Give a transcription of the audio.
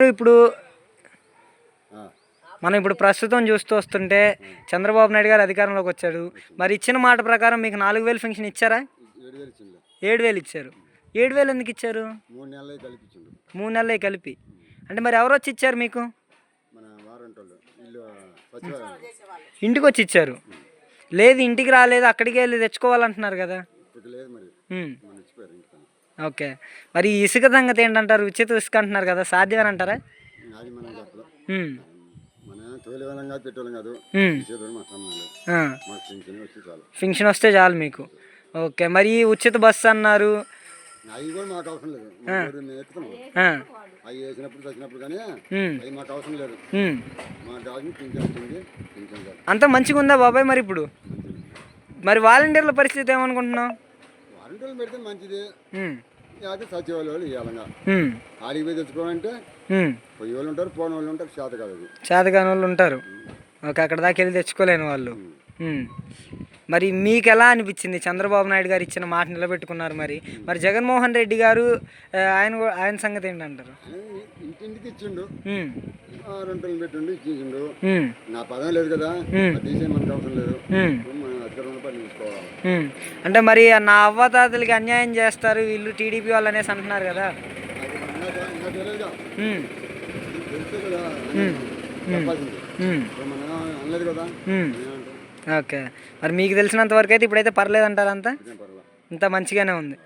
ఇప్పుడు మనం ఇప్పుడు ప్రస్తుతం చూస్తూ వస్తుంటే చంద్రబాబు నాయుడు గారు అధికారంలోకి వచ్చాడు. మరి ఇచ్చిన మాట ప్రకారం మీకు నాలుగు వేలు పెన్షన్ ఇచ్చారా? ఏడు వేలు ఇచ్చారు. ఏడు వేలు ఎందుకు ఇచ్చారు? మూడు నెలలు కలిపి. అంటే మరి ఎవరు వచ్చి ఇచ్చారు మీకు? ఇంటికి వచ్చి ఇచ్చారు. లేదు ఇంటికి రాలేదు అక్కడికి వెళ్ళి తెచ్చుకోవాలంటున్నారు కదా ఇప్పుడు లేదు మరి ఉమ్, మన ఇచ్చిపోయారు ఇంటికని ఓకే. మరి ఈ ఇసుక సంగతి ఏంటంటారు? ఉచిత ఇసుక అంటున్నారు కదా సాధ్యమని అంటారా అది మనం మన కాదు పెట్టేవాళ్ళం కాదు. ఉమ్, చేతులు మాకు సంబంధం లేదు. ఆ. మాకు పింఛన్ వచ్చి చాలు. పెన్షన్ వస్తే చాలు మీకు. ఓకే. మరి ఈ ఉచిత బస్సు అన్నారు. అవి కూడా మాకు అవసరం లేదు. మా ఊరు మేము ఎక్కుతున్నాం ఆ, అవి వేసినప్పుడు చచ్చినప్పుడు కానీ ఉమ్, అవి మాకు అవసరం లేదు. ఉమ్. మా డాక్టర్ పింఛన్ వచ్చింది పింఛన్ చాలు అంతా మంచిగా ఉందా బాబాయ్ మరి ఇప్పుడు? మంచిది మరి వాలంటీర్ల పరిస్థితి ఏమనుకుంటున్నావు? వారంటీలు పెడితే మంచిది. అది సచివాలయం వాళ్ళు ఇవ్వాలంగా ఆడికి పోయి తెచ్చుకోవాలంటే. పోయే వాళ్ళు ఉంటారు పోని వాళ్ళు ఉంటారు చేత కాదు చేతకాని వాళ్ళు ఉంటారు. ఓకే అక్కడ దాకా వెళ్ళి తెచ్చుకోలేని వాళ్ళు. మరి మీకు ఎలా అనిపించింది? చంద్రబాబు నాయుడు గారు ఇచ్చిన మాట నిలబెట్టుకున్నారు మరి. మరి జగన్మోహన్ రెడ్డి గారు ఆయన ఆయన సంగతి ఏంటంటారు? ఇంటింటికి ఇచ్చిండు. రెంటలు పెట్టిండు ఇచ్చేసిండు. ఉమ్, నా పదం లేదు కదా. తీసే మనకు అవసరం లేదు. అంటే మరి నా అవ్వతాతలకి అన్యాయం చేస్తారు వీళ్ళు టీడీపీ వాళ్ళు అనేసి అంటున్నారు కదా? ఓకే. మరి మీకు తెలిసినంత వరకు అయితే ఇప్పుడైతే పర్లేదు అంటారు అంతా ఇంత మంచిగానే ఉంది.